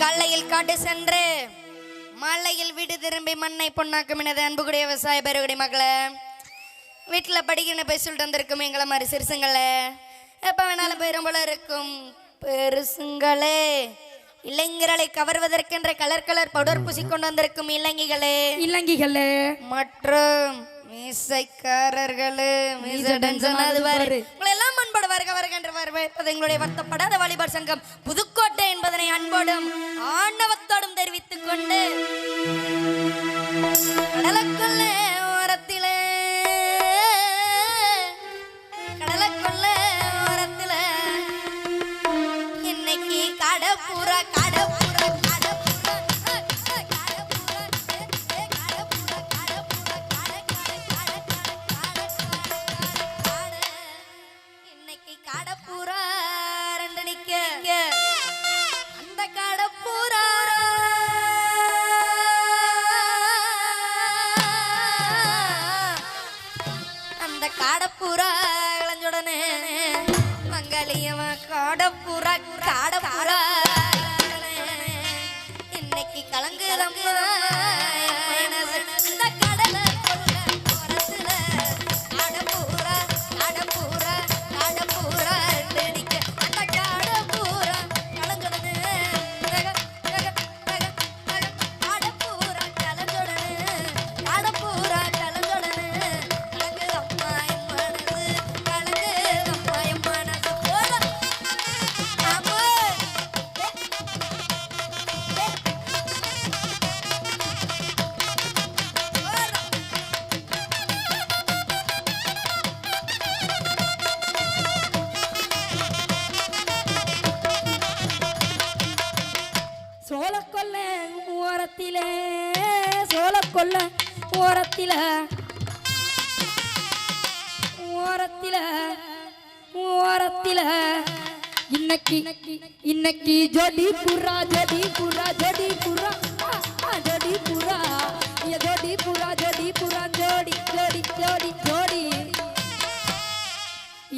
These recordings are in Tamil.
கல்லையில் காட்டு சென்று மலையில் வீடு திரும்பி மண்ணை பொன்னாக்கும் எனது அன்புக்குடைய விவசாய பெருகுடி மக்களை வீட்டில் படிக்கணும் போய் சொல்லிட்டு வந்திருக்கும் எங்களை மாதிரி சிறுசுங்களே. எப்போ வேணாலும் போயிடும் போல இருக்கும். பெருசுங்களே இளைஞர்களை கவர்வதற்கென்ற கலர் கலர் பவுடர் பூசிக்கொண்டு வந்திருக்கும் இளைஞர்களே இலங்கைகளே மற்றும் மீசைக்காரர்களே மீசை டென்ஷன் அது பாரு. வருக வருக என்று வரவேற்பது எங்களுடைய வருத்தப்படாத வாலிபர் சங்கம். புதுக்கோட்டை என்பதனை அன்போடும் ஆணவத்தோடும் தெரிவித்துக் கொண்டு கடலுக்குள்ளே புறா சோளக்கொல்ல ஓரத்திலே சோளக்கொல்ல ஓரத்தில ஓரத்தில ஓரத்தில. இன்னைக்கு இன்னைக்கு ஜோடி புறா ஜோடி புறா ஜோடி புறா ஆ, ஜோடி புறா ஏ ஜோடி புறா ஜோடி புறா ஜோடி ஜோடி ஜோடி. ஜோடி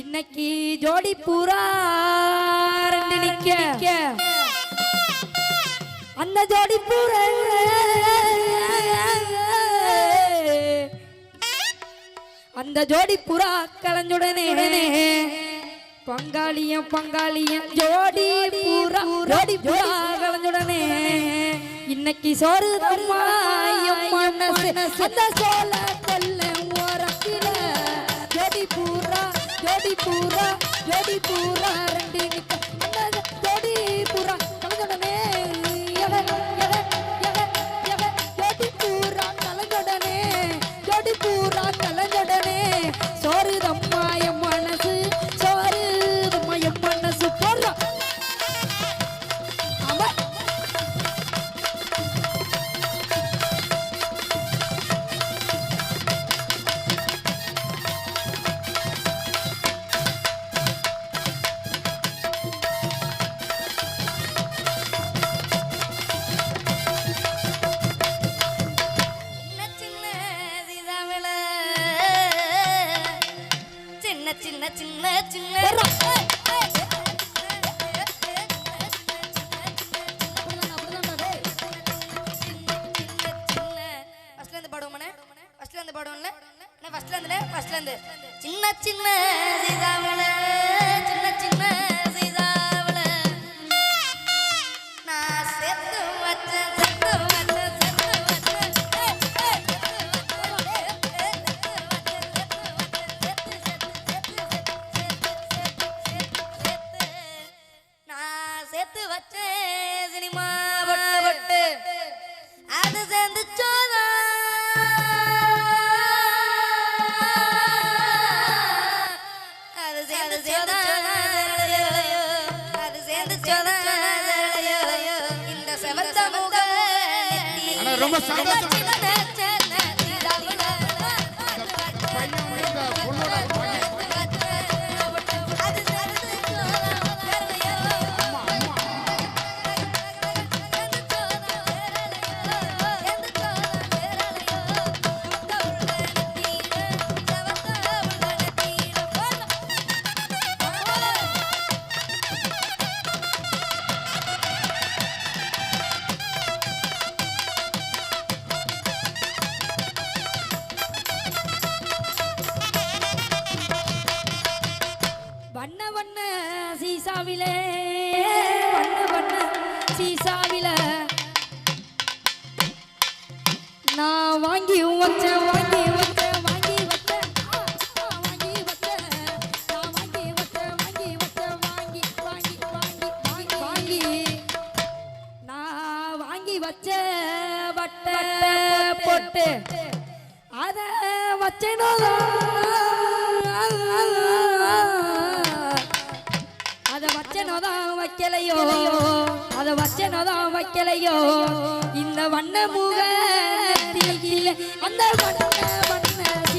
இன்னைக்கு ஜோடி புறா ரெண்டு நிக்க. அந்த ஜோடி பூர. அந்த ஜோடி புறா கலஞ்சுடனே. பங்காளியம் பங்காளியம் ஜோடி பூரா ஜோடி புறா கலஞ்சுடனே. இன்னைக்கு சோறு மனசு. அந்த சோழ கொல்ல ஓரத்தில. ஜோடி பூரா ஜோடி பூரா ஜோடி பூரா சின்ன சின்ன சின்ன சின்ன. ஃபர்ஸ்ட்ல இருந்து பாடுவோமானே ஃபர்ஸ்ட்ல இருந்து பாடுவோம்ல. சேர்ந்து இந்த செவத்த ரொம்ப சந்தோஷம். நான் வாங்கி வச்ச வாங்கி வச்ச வாங்கி வச்ச. ஆ, ஆ, வாங்கி வச்ச. நான் வாங்கி வச்ச வாங்கி வச்ச வாங்கி வாங்கி வாங்கி வாங்கி வாங்கி. நான் வாங்கி வச்ச வட்ட பொட்டு அத வச்சனோ? அத வச்சனோதான் வைக்கலையோ? அத வச்சனோதான் வைக்கலையோ? இந்த வண்ண முகத்தில அந்த வண்ண வண்ண